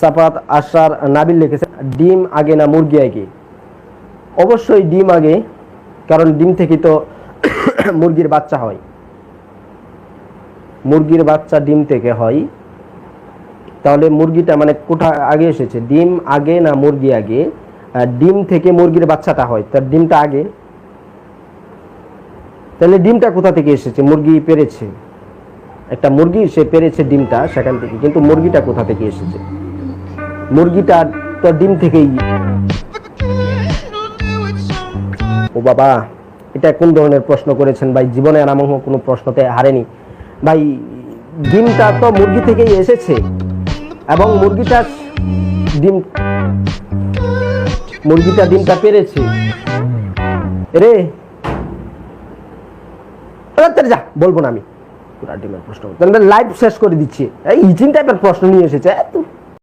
সাফাত আশার নাবিল লিখেছে ডিম আগে না মুরগি আগে? অবশ্যই ডিম আগে, কারণ ডিম থেকে তো মুরগির বাচ্চা হয়। মুরগির বাচ্চা ডিম থেকে হয়। তাহলে মুরগিটা মানে কোথা আগে এসেছে? ডিম আগে না মুরগি আগে? ডিম থেকে মুরগির বাচ্চাটা হয়, তার ডিমটা আগে? তাহলে ডিমটা কোথা থেকে এসেছে? মুরগি পেরেছে। একটা মুরগি, সে পেরেছে ডিমটা সেখান থেকে, কিন্তু মুরগিটা কোথা থেকে এসেছে? মুরগিটা তো ডিম থেকেই। ও বাবা, এটা কোন ধরনের প্রশ্ন করেছেন ভাই? জীবনে আর কোনো প্রশ্নতে হারেনি। ভাই, ডিমটা তো মুরগি থেকেই এসেছে এবং মুরগিটা ডিম মুরগিটা ডিমটা পেরেছে। রে। যা, বলব না আমি। পুরা ডিমের প্রশ্ন। লাইভ শেষ করে দিচ্ছি। এই ইজিং টাইপের প্রশ্ন নিয়ে এসেছে।